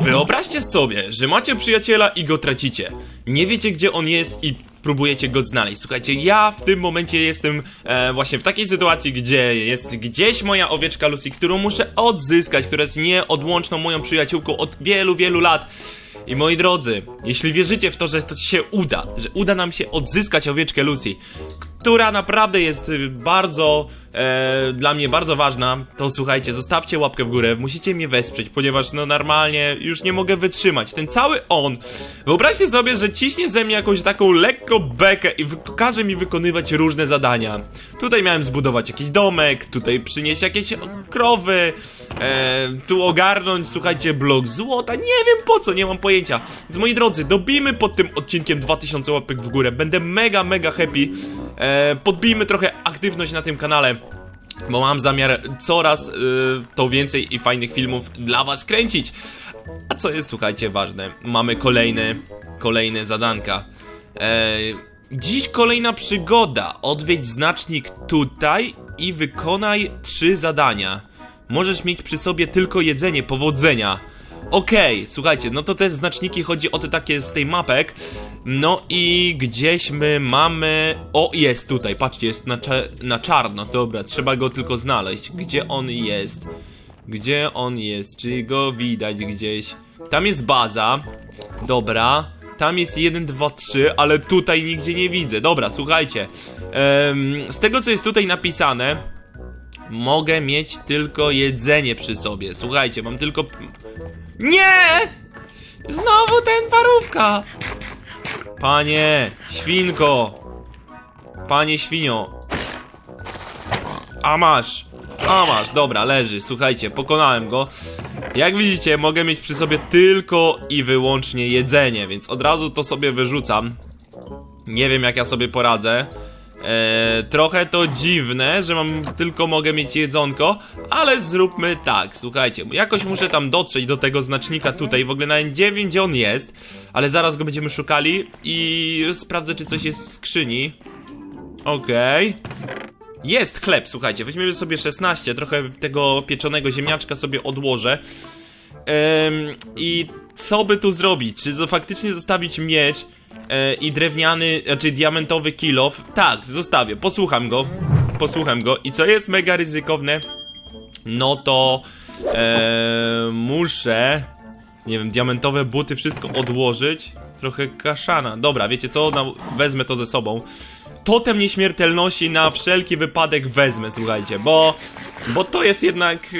Wyobraźcie sobie, że macie przyjaciela i go tracicie. Nie wiecie, gdzie on jest i próbujecie go znaleźć. Słuchajcie, ja w tym momencie jestem e, właśnie w takiej sytuacji, gdzie jest gdzieś moja owieczka Lucy, którą muszę odzyskać, która jest nieodłączną moją przyjaciółką od wielu, wielu lat. I moi drodzy, jeśli wierzycie w to, że to się uda, że uda nam się odzyskać owieczkę Lucy, która naprawdę jest y, bardzo e, dla mnie bardzo ważna, to słuchajcie, zostawcie łapkę w górę, musicie mnie wesprzeć, ponieważ no normalnie już nie mogę wytrzymać. Ten cały on, wyobraźcie sobie, że ciśnie ze mnie jakąś taką lekko bekę i każe mi wykonywać różne zadania. Tutaj miałem zbudować jakiś domek, tutaj przynieść jakieś krowy, e, tu ogarnąć, słuchajcie, blok złota, nie wiem po co, nie mam pojęcia. Z moi drodzy, dobijmy pod tym odcinkiem 2000 łapek w górę, będę mega, mega happy. E, podbijmy trochę aktywność na tym kanale. Bo mam zamiar coraz y, to więcej i fajnych filmów dla was kręcić. A co jest, słuchajcie, ważne? Mamy kolejne, kolejne zadanka. E, dziś kolejna przygoda. Odwiedź znacznik tutaj i wykonaj trzy zadania. Możesz mieć przy sobie tylko jedzenie, powodzenia. Okej, słuchajcie, no to te znaczniki chodzi o te takie z tej mapek. No i gdzieś my mamy. O, jest tutaj, patrzcie, jest na, cze- na czarno. Dobra, trzeba go tylko znaleźć. Gdzie on jest? Gdzie on jest? Czy go widać gdzieś? Tam jest baza. Dobra. Tam jest 1, 2, 3, ale tutaj nigdzie nie widzę. Dobra, słuchajcie. Z tego co jest tutaj napisane, mogę mieć tylko jedzenie przy sobie. Słuchajcie, mam tylko. Nie! Znowu ten parówka! Panie, świnko! Panie świnio! A masz! A masz, dobra, leży, słuchajcie, pokonałem go. Jak widzicie, mogę mieć przy sobie tylko i wyłącznie jedzenie, więc od razu to sobie wyrzucam. Nie wiem, jak ja sobie poradzę. Eee, trochę to dziwne, że mam tylko mogę mieć jedzonko, ale zróbmy tak, słuchajcie, jakoś muszę tam dotrzeć do tego znacznika tutaj, w ogóle nawet nie wiem gdzie on jest, ale zaraz go będziemy szukali i sprawdzę czy coś jest w skrzyni. Okej. Jest chleb, słuchajcie, weźmiemy sobie 16, trochę tego pieczonego ziemniaczka sobie odłożę. Em, I co by tu zrobić? Czy faktycznie zostawić miecz e, i drewniany, znaczy diamentowy kilof? Tak, zostawię, posłucham go. Posłucham go. I co jest mega ryzykowne? No to e, muszę, nie wiem, diamentowe buty, wszystko odłożyć. Trochę kaszana. Dobra, wiecie co? Na, wezmę to ze sobą. Totem nieśmiertelności na wszelki wypadek wezmę, słuchajcie, bo, bo to jest jednak.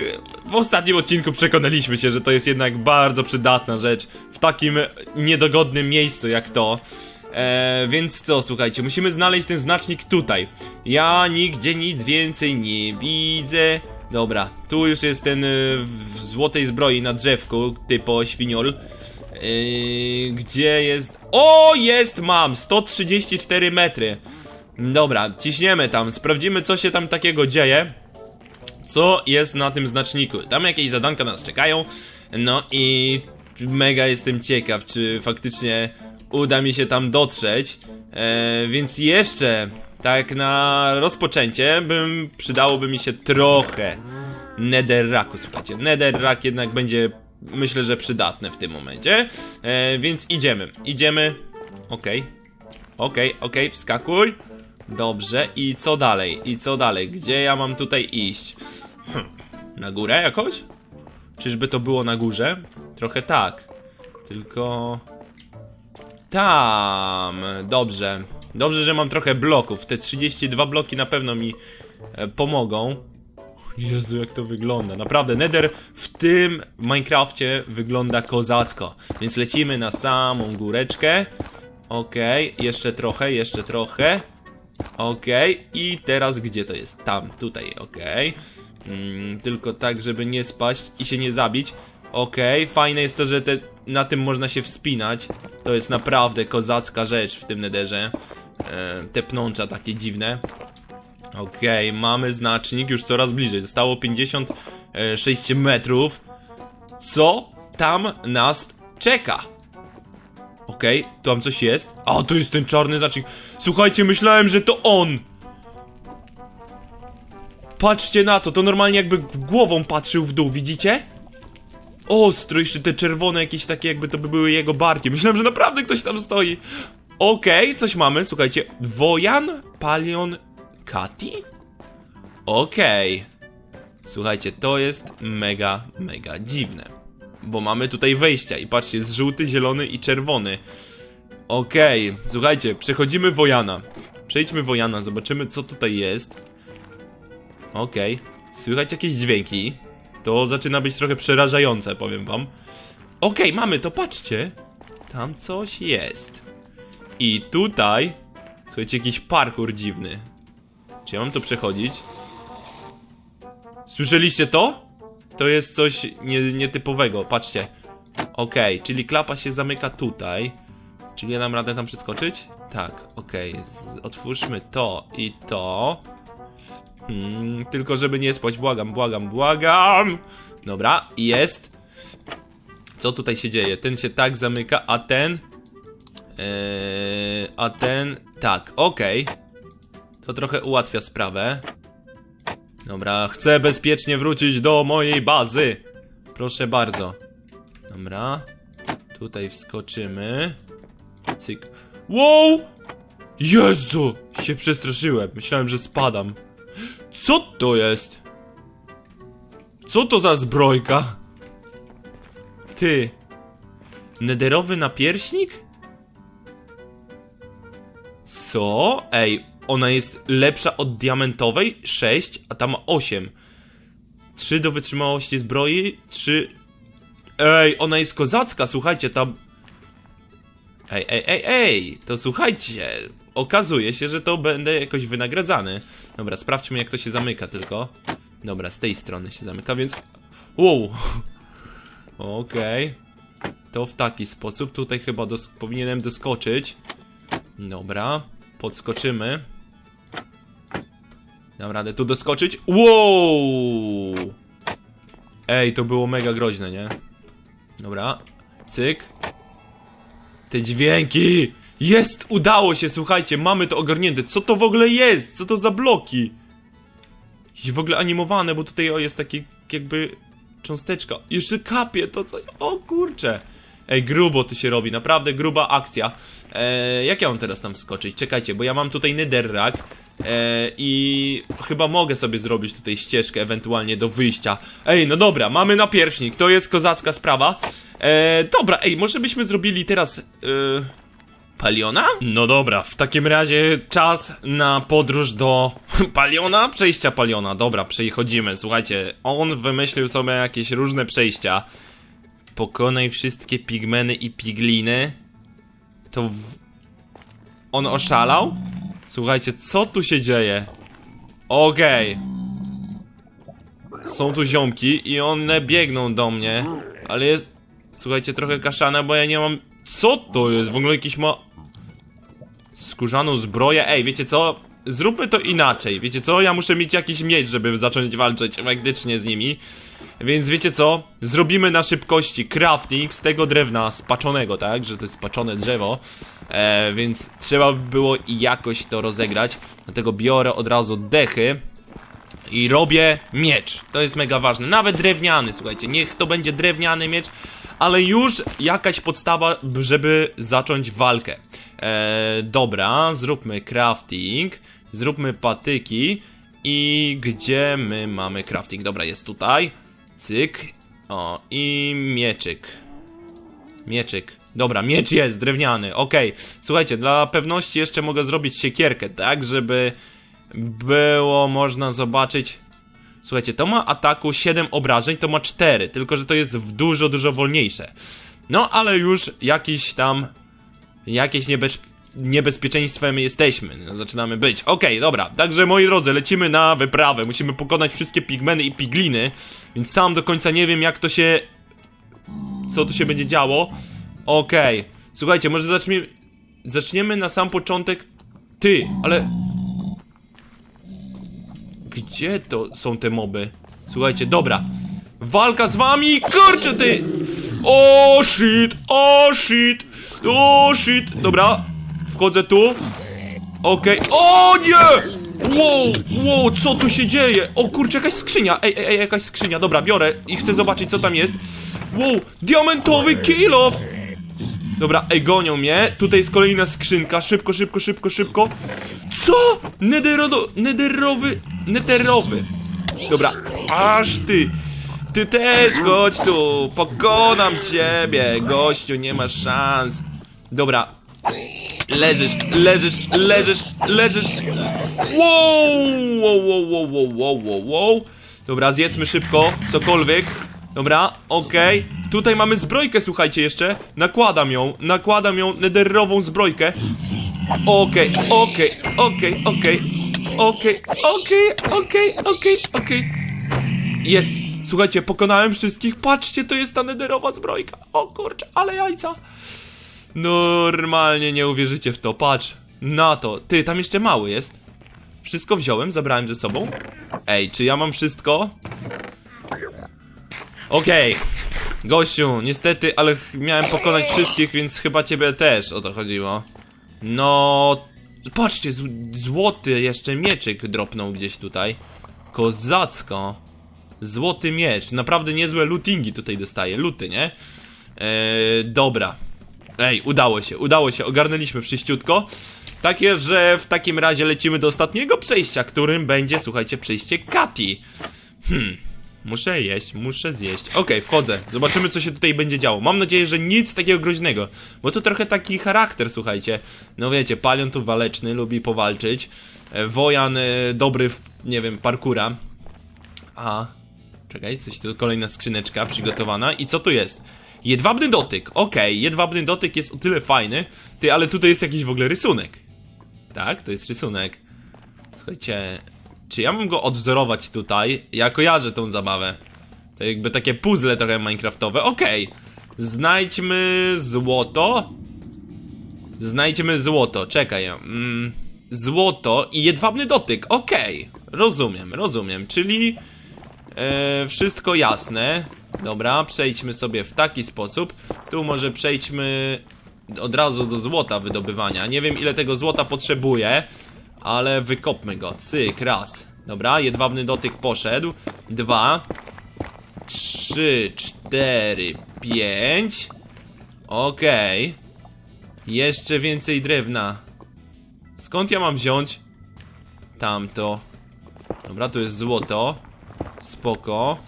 W ostatnim odcinku przekonaliśmy się, że to jest jednak bardzo przydatna rzecz w takim niedogodnym miejscu jak to. E, więc co, słuchajcie, musimy znaleźć ten znacznik tutaj. Ja nigdzie nic więcej nie widzę. Dobra, tu już jest ten y, w złotej zbroi na drzewku, typo świniol. Yy, gdzie jest. O, jest, mam! 134 metry. Dobra, ciśniemy tam, sprawdzimy, co się tam takiego dzieje. Co jest na tym znaczniku? Tam jakieś zadanka nas czekają. No i mega jestem ciekaw, czy faktycznie uda mi się tam dotrzeć. E, więc jeszcze, tak na rozpoczęcie, bym przydałoby mi się trochę netherracku, słuchajcie. Netherrack jednak będzie, myślę, że przydatny w tym momencie. E, więc idziemy, idziemy. Okej, okej, okej, wskakuj. Dobrze, i co dalej? I co dalej? Gdzie ja mam tutaj iść? Hm, na górę jakoś? Czyżby to było na górze? Trochę tak. Tylko... Tam. Dobrze. Dobrze, że mam trochę bloków. Te 32 bloki na pewno mi e, pomogą. Jezu, jak to wygląda. Naprawdę, Nether w tym Minecrafcie wygląda kozacko. Więc lecimy na samą góreczkę. Okej, jeszcze trochę, jeszcze trochę. Okej, i teraz gdzie to jest? Tam, tutaj, okej. Mm, tylko tak, żeby nie spaść i się nie zabić. Okej, fajne jest to, że te, na tym można się wspinać. To jest naprawdę kozacka rzecz w tym nederze. E, te pnącza takie dziwne. Okej, mamy znacznik już coraz bliżej. Zostało 56 metrów. Co tam nas czeka? Okej, tu tam coś jest. A, to jest ten czarny znacznik. Słuchajcie, myślałem, że to on. Patrzcie na to, to normalnie jakby głową patrzył w dół, widzicie? ostro, jeszcze te czerwone jakieś takie jakby to by były jego barki. Myślałem, że naprawdę ktoś tam stoi. Okej, coś mamy, słuchajcie. Wojan, Palion, Kati? Okej. Słuchajcie, to jest mega, mega dziwne. Bo mamy tutaj wejścia i patrzcie, jest żółty, zielony i czerwony. Okej, słuchajcie, przechodzimy Wojana. Przejdźmy Wojana, zobaczymy co tutaj jest. Okej, słychać jakieś dźwięki. To zaczyna być trochę przerażające, powiem wam. Okej, mamy to, patrzcie. Tam coś jest. I tutaj, słuchajcie, jakiś parkour dziwny. Czy ja mam to przechodzić? Słyszeliście to? To jest coś nie, nietypowego, patrzcie. Okej, czyli klapa się zamyka tutaj. Czyli ja dam radę tam przeskoczyć? Tak, okej. Z- Otwórzmy to i to. Hmm, tylko żeby nie spać, błagam, błagam, błagam. Dobra, jest. Co tutaj się dzieje? Ten się tak zamyka, a ten... Eee, a ten... Tak, okej. To trochę ułatwia sprawę. Dobra, chcę bezpiecznie wrócić do mojej bazy. Proszę bardzo. Dobra. Tutaj wskoczymy. Cyk. Wow! Jezu! Się przestraszyłem. Myślałem, że spadam. Co to jest? Co to za zbrojka? Ty. Nederowy napierśnik? Co? Ej, ona jest lepsza od diamentowej? 6, a ta ma 8. 3 do wytrzymałości zbroi, 3... Ej, ona jest kozacka, słuchajcie, tam... Ej, ej, ej, ej, to słuchajcie, okazuje się, że to będę jakoś wynagradzany. Dobra, sprawdźmy jak to się zamyka tylko. Dobra, z tej strony się zamyka, więc... Wow! Okej. To w taki sposób, tutaj chyba dos powinienem doskoczyć. Dobra, podskoczymy. Dam radę tu doskoczyć. Wow! Ej, to było mega groźne, nie? Dobra, cyk. Te dźwięki! Jest! Udało się, słuchajcie, mamy to ogarnięte. Co to w ogóle jest? Co to za bloki? Jakieś w ogóle animowane, bo tutaj o, jest taki jakby cząsteczka. Jeszcze kapie to coś. O kurcze. Ej, grubo tu się robi, naprawdę gruba akcja. Eee, jak ja mam teraz tam wskoczyć? Czekajcie, bo ja mam tutaj netherrack i chyba mogę sobie zrobić tutaj ścieżkę ewentualnie do wyjścia. Ej, no dobra, mamy napierśnik, to jest kozacka sprawa. Eee, dobra, ej, może byśmy zrobili teraz... Eee, Paliona? No dobra, w takim razie czas na podróż do Paliona? Przejścia Paliona, dobra, przechodzimy. Słuchajcie, on wymyślił sobie jakieś różne przejścia. Pokonaj wszystkie pigmeny i pigliny. To w... On oszalał? Słuchajcie, co tu się dzieje? Okej. Są tu ziomki i one biegną do mnie, ale jest... Słuchajcie, trochę kaszana, bo ja nie mam... Co to jest? W ogóle jakiś ma... Skórzaną zbroję? Ej, wiecie co? Zróbmy to inaczej, wiecie co? Ja muszę mieć jakiś miecz, żeby zacząć walczyć faktycznie z nimi. Więc wiecie co? Zrobimy na szybkości crafting z tego drewna spaczonego, tak? Że to jest spaczone drzewo. E, więc trzeba by było jakoś to rozegrać. Dlatego biorę od razu dechy. I robię miecz. To jest mega ważne. Nawet drewniany, słuchajcie. Niech to będzie drewniany miecz, ale już jakaś podstawa, żeby zacząć walkę. E, dobra, zróbmy crafting. Zróbmy patyki. I gdzie my mamy crafting? Dobra, jest tutaj. Cyk. O, i mieczyk. Mieczyk. Dobra, miecz jest, drewniany, okej. Słuchajcie, dla pewności jeszcze mogę zrobić siekierkę, tak, żeby było można zobaczyć... Słuchajcie, to ma ataku 7 obrażeń, to ma 4, tylko że to jest dużo, dużo wolniejsze. No, ale już jakiś tam... Jakieś niebez... niebezpieczeństwem jesteśmy, no, zaczynamy być. Okej, dobra, także moi drodzy, lecimy na wyprawę. Musimy pokonać wszystkie pigmeny i pigliny, więc sam do końca nie wiem jak to się... Co tu się będzie działo. Okej, słuchajcie, może zaczniemy... Zaczniemy na sam początek... Ty, ale... Gdzie to są te moby? Słuchajcie, dobra. Walka z wami! Kurczę ty! O shit! O shit! O shit! Dobra. Wchodzę tu. Okej. O nie! Wow, wow, co tu się dzieje? O kurczę, jakaś skrzynia. Ej, ej, ej, jakaś skrzynia. Dobra, biorę i chcę zobaczyć, co tam jest. Wow, diamentowy kill off! Dobra, ej, gonią mnie. Tutaj jest kolejna skrzynka. Szybko, szybko, szybko, szybko. Co? Nederodo... Nederowy... Neterowy. Dobra, aż ty. Ty też chodź tu. Pokonam ciebie, gościu, nie masz szans. Dobra. Leżysz, leżysz, leżysz, leżysz. Wow, wow, wow, wow, wow, wow, wow. Dobra, zjedzmy szybko, cokolwiek. Dobra, okej. Tutaj mamy zbrojkę, słuchajcie jeszcze. Nakładam ją, nakładam ją, netherową zbrojkę. Okej, okej, okej, okej. Okej, okej, okej, okej, okej. Jest. Słuchajcie, pokonałem wszystkich. Patrzcie, to jest ta nederowa zbrojka. O kurczę, ale jajca. Normalnie nie uwierzycie w to, patrz. Na to. Ty, tam jeszcze mały jest. Wszystko wziąłem, zabrałem ze sobą. Ej, czy ja mam wszystko? Okej. Gościu, niestety, ale miałem pokonać wszystkich, więc chyba ciebie też o to chodziło. No... Patrzcie, złoty jeszcze mieczyk dropnął gdzieś tutaj. Kozacko. Złoty miecz. Naprawdę niezłe lootingi tutaj dostaję. Luty, nie? Eee, dobra. Ej, udało się, udało się, ogarnęliśmy wszyściutko. Takie, że w takim razie lecimy do ostatniego przejścia, którym będzie, słuchajcie, przejście Kati. Hmm, muszę jeść, muszę zjeść. Okej, wchodzę, zobaczymy co się tutaj będzie działo. Mam nadzieję, że nic takiego groźnego, bo to trochę taki charakter, słuchajcie. No wiecie, Palion tu waleczny, lubi powalczyć. E, Wojan e, dobry w, nie wiem, parkura. A, czekaj, coś tu, kolejna skrzyneczka przygotowana. I co tu jest? Jedwabny dotyk, okej, jedwabny dotyk jest o tyle fajny. Ty, ale tutaj jest jakiś w ogóle rysunek. Tak, to jest rysunek. Słuchajcie, czy ja mam go odwzorować tutaj? Ja kojarzę tą zabawę. To jakby takie puzzle trochę minecraftowe. Okej. Znajdźmy złoto. Znajdźmy złoto. Czekaj. Mm, złoto i jedwabny dotyk. Okej. Rozumiem, rozumiem. Czyli e, wszystko jasne. Dobra, przejdźmy sobie w taki sposób. Tu może przejdźmy od razu do złota wydobywania. Nie wiem ile tego złota potrzebuję, ale wykopmy go. Cyk, raz. Dobra, jedwabny dotyk poszedł. Dwa. Trzy, cztery, pięć. Okej. Jeszcze więcej drewna. Skąd ja mam wziąć? Tamto. Dobra, tu jest złoto. Spoko.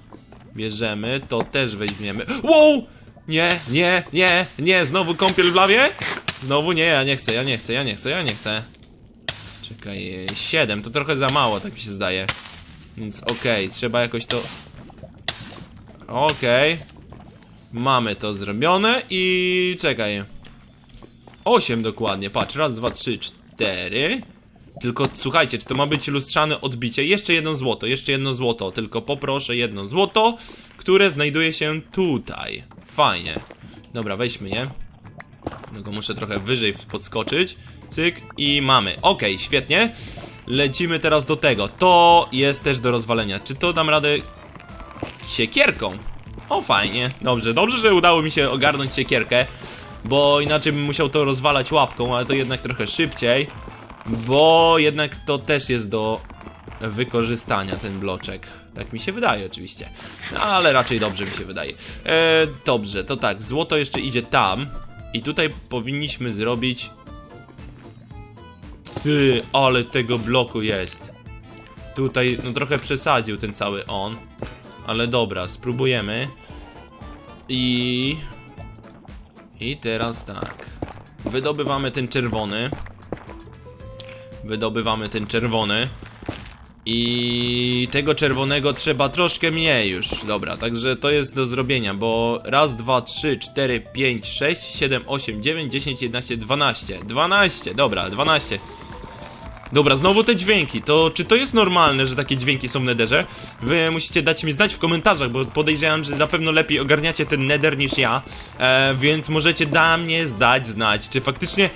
Bierzemy, to też weźmiemy. Wow! Nie, nie, nie, nie, znowu kąpiel w lawie? Znowu nie, ja nie chcę, ja nie chcę, ja nie chcę, ja nie chcę. Czekaj, 7 to trochę za mało, tak mi się zdaje. Więc okej, trzeba jakoś to... Okej. Mamy to zrobione i czekaj. 8 dokładnie, patrz, raz, dwa, trzy, cztery. Tylko słuchajcie, czy to ma być lustrzane odbicie? Jeszcze jedno złoto, jeszcze jedno złoto. Tylko poproszę jedno złoto, które znajduje się tutaj. Fajnie. Dobra, weźmy je. Tylko muszę trochę wyżej podskoczyć. Cyk i mamy. Okej, świetnie. Lecimy teraz do tego. To jest też do rozwalenia. Czy to dam radę siekierką? O, fajnie. Dobrze, dobrze, że udało mi się ogarnąć siekierkę. Bo inaczej bym musiał to rozwalać łapką, ale to jednak trochę szybciej. Bo jednak to też jest do wykorzystania ten bloczek. Tak mi się wydaje oczywiście. No, ale raczej dobrze mi się wydaje. E, dobrze, to tak, złoto jeszcze idzie tam. I tutaj powinniśmy zrobić... Ty, ale tego bloku jest. Tutaj, no trochę przesadził ten cały on. Ale dobra, spróbujemy. I... I teraz tak. Wydobywamy ten czerwony. Wydobywamy ten czerwony. I tego czerwonego trzeba troszkę mniej już. Dobra, także to jest do zrobienia, bo raz, dwa, trzy, cztery, pięć, sześć, siedem, osiem, dziewięć, dziesięć, jedenaście, dwanaście. Dwanaście, dobra, dwanaście. Dobra, znowu te dźwięki. To czy to jest normalne, że takie dźwięki są w nederze? Wy musicie dać mi znać w komentarzach, bo podejrzewam, że na pewno lepiej ogarniacie ten neder niż ja. E, więc możecie da mnie zdać znać, czy faktycznie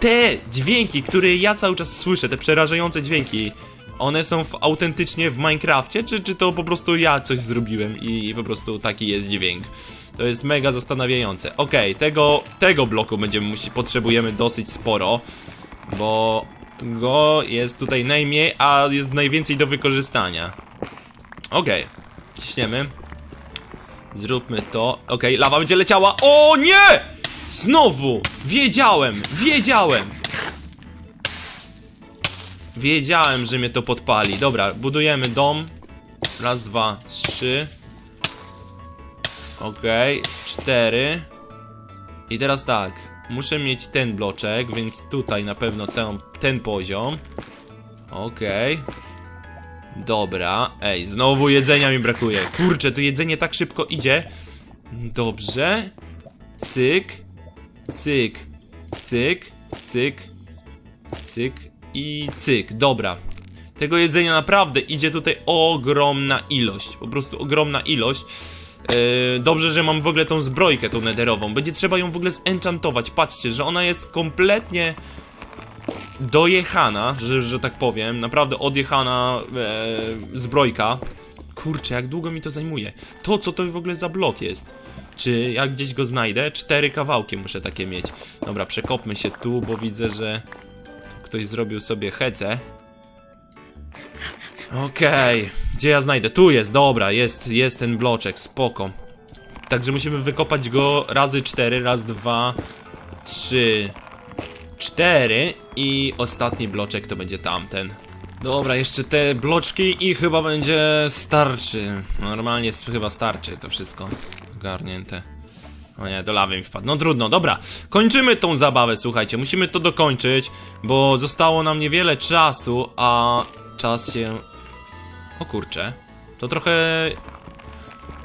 te dźwięki, które ja cały czas słyszę, te przerażające dźwięki, one są w, autentycznie w Minecrafcie, czy, czy to po prostu ja coś zrobiłem i, i po prostu taki jest dźwięk? To jest mega zastanawiające. Okej, tego, tego bloku będziemy musi, potrzebujemy dosyć sporo, bo go jest tutaj najmniej, a jest najwięcej do wykorzystania. Okej, ciśniemy. Zróbmy to. Okej, lawa będzie leciała. O nie! Znowu! Wiedziałem! Wiedziałem! Wiedziałem, że mnie to podpali. Dobra, budujemy dom. Raz, dwa, trzy. Okej, cztery. I teraz tak. Muszę mieć ten bloczek, więc tutaj na pewno ten, ten poziom. Okej. Dobra. Ej, znowu jedzenia mi brakuje. Kurczę, to jedzenie tak szybko idzie. Dobrze. Cyk. Cyk. Cyk. Cyk. Cyk. I cyk. Dobra. Tego jedzenia naprawdę idzie tutaj ogromna ilość. Po prostu ogromna ilość. Yy, dobrze, że mam w ogóle tą zbrojkę, tą nederową. Będzie trzeba ją w ogóle zenchantować. Patrzcie, że ona jest kompletnie dojechana, że, że tak powiem. Naprawdę odjechana e, zbrojka. Kurczę, jak długo mi to zajmuje. To, co to w ogóle za blok jest. Czy jak gdzieś go znajdę? Cztery kawałki muszę takie mieć. Dobra, przekopmy się tu, bo widzę, że ktoś zrobił sobie hece. Okej, gdzie ja znajdę? Tu jest, dobra, jest, jest ten bloczek, spoko. Także musimy wykopać go razy cztery, raz, dwa, trzy, cztery i ostatni bloczek to będzie tamten. Dobra, jeszcze te bloczki i chyba będzie starczy. Normalnie chyba starczy to wszystko ogarnięte. O nie, do lawy mi wpadł. No trudno, dobra. Kończymy tą zabawę, słuchajcie. Musimy to dokończyć, bo zostało nam niewiele czasu, a czas się... O kurczę. To trochę...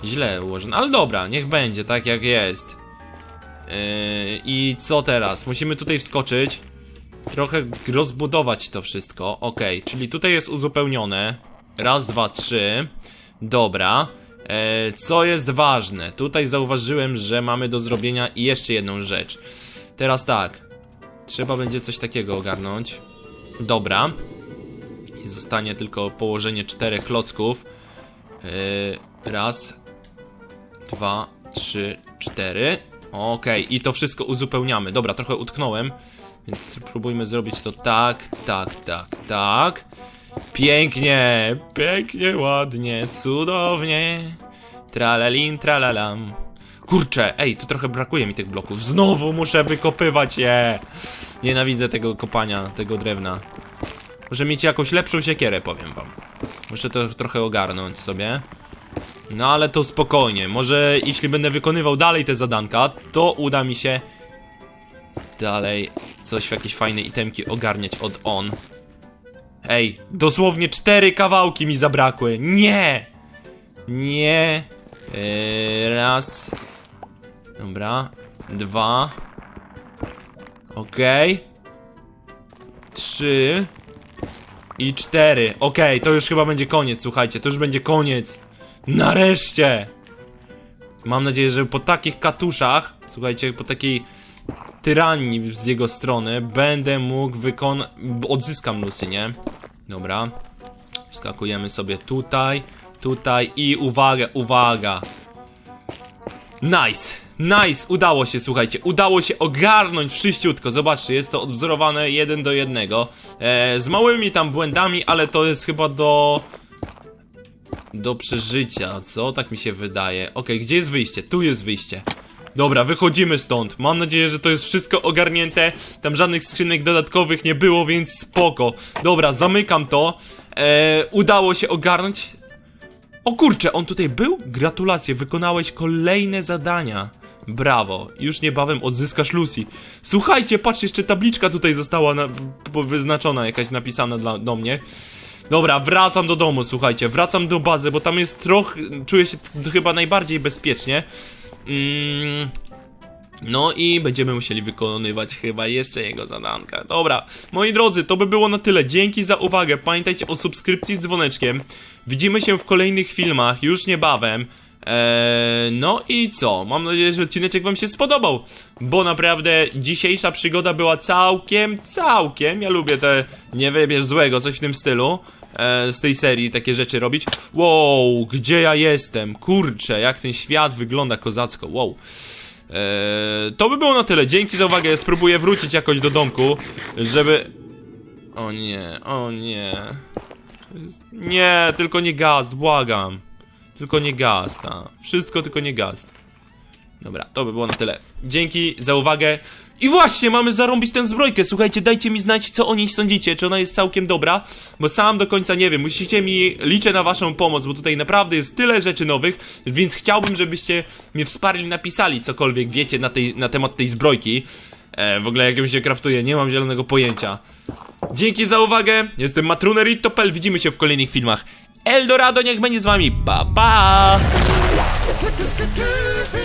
Źle ułożone, ale dobra, niech będzie tak jak jest. Yy, I co teraz? Musimy tutaj wskoczyć. Trochę rozbudować to wszystko. Okej, czyli tutaj jest uzupełnione. Raz, dwa, trzy. Dobra. E, co jest ważne? Tutaj zauważyłem, że mamy do zrobienia jeszcze jedną rzecz. Teraz tak. Trzeba będzie coś takiego ogarnąć. Dobra. I zostanie tylko położenie czterech klocków. E, raz, dwa, trzy, cztery. Okej, i to wszystko uzupełniamy. Dobra, trochę utknąłem, więc spróbujmy zrobić to tak, tak, tak, tak. Pięknie, pięknie, ładnie, cudownie. Tralalin, tralalam. Kurczę, ej, tu trochę brakuje mi tych bloków. Znowu muszę wykopywać je. Nienawidzę tego kopania, tego drewna. Muszę mieć jakąś lepszą siekierę, powiem wam. Muszę to trochę ogarnąć sobie. No ale to spokojnie. Może jeśli będę wykonywał dalej te zadanka, to uda mi się dalej coś w jakieś fajne itemki ogarniać od on. Ej, dosłownie cztery kawałki mi zabrakły. Nie! Nie. Yy, raz. Dobra. Dwa. Okej. Trzy. I cztery. Okej, to już chyba będzie koniec, słuchajcie, to już będzie koniec. Nareszcie! Mam nadzieję, że po takich katuszach, słuchajcie, po takiej tyranii z jego strony, będę mógł wykonać. Odzyskam Lucy, nie? Dobra. Skakujemy sobie tutaj, tutaj i uwaga, uwaga. Nice! Nice! Udało się, słuchajcie, udało się ogarnąć wszyściutko. Zobaczcie, jest to odwzorowane jeden do jednego. E, z małymi tam błędami, ale to jest chyba do do przeżycia, co? Tak mi się wydaje. Okej, gdzie jest wyjście? Tu jest wyjście. Dobra, wychodzimy stąd. Mam nadzieję, że to jest wszystko ogarnięte. Tam żadnych skrzynek dodatkowych nie było, więc spoko. Dobra, zamykam to. Eee, udało się ogarnąć. O kurczę, on tutaj był? Gratulacje, wykonałeś kolejne zadania. Brawo, już niebawem odzyskasz Lucy. Słuchajcie, patrz, jeszcze tabliczka tutaj została na, wyznaczona, jakaś napisana dla, do mnie. Dobra, wracam do domu, słuchajcie, wracam do bazy, bo tam jest trochę, czuję się chyba najbardziej bezpiecznie. Mm, no i będziemy musieli wykonywać chyba jeszcze jego zadanka. Dobra, moi drodzy, to by było na tyle. Dzięki za uwagę. Pamiętajcie o subskrypcji z dzwoneczkiem. Widzimy się w kolejnych filmach już niebawem. Eee, no i co? Mam nadzieję, że odcineczek wam się spodobał, bo naprawdę dzisiejsza przygoda była całkiem, całkiem, ja lubię te nie wybierz złego, coś w tym stylu, e, z tej serii takie rzeczy robić. Wow, gdzie ja jestem? Kurczę, jak ten świat wygląda kozacko, wow. Eee, to by było na tyle. Dzięki za uwagę. Spróbuję wrócić jakoś do domku, żeby. O nie, o nie. Nie, tylko nie gaz, błagam. Tylko nie gast, a. Wszystko tylko nie gast. Dobra, to by było na tyle. Dzięki za uwagę. I właśnie, mamy zarąbić tę zbrojkę. Słuchajcie, dajcie mi znać, co o niej sądzicie. Czy ona jest całkiem dobra? Bo sam do końca nie wiem. Musicie mi, liczę na waszą pomoc, bo tutaj naprawdę jest tyle rzeczy nowych, więc chciałbym, żebyście mnie wsparli, napisali cokolwiek wiecie na, tej, na temat tej zbrojki. E, w ogóle jak ją się kraftuje, nie mam zielonego pojęcia. Dzięki za uwagę. Jestem Matruner i Topel. Widzimy się w kolejnych filmach. Eldorado niech będzie z wami. Pa pa!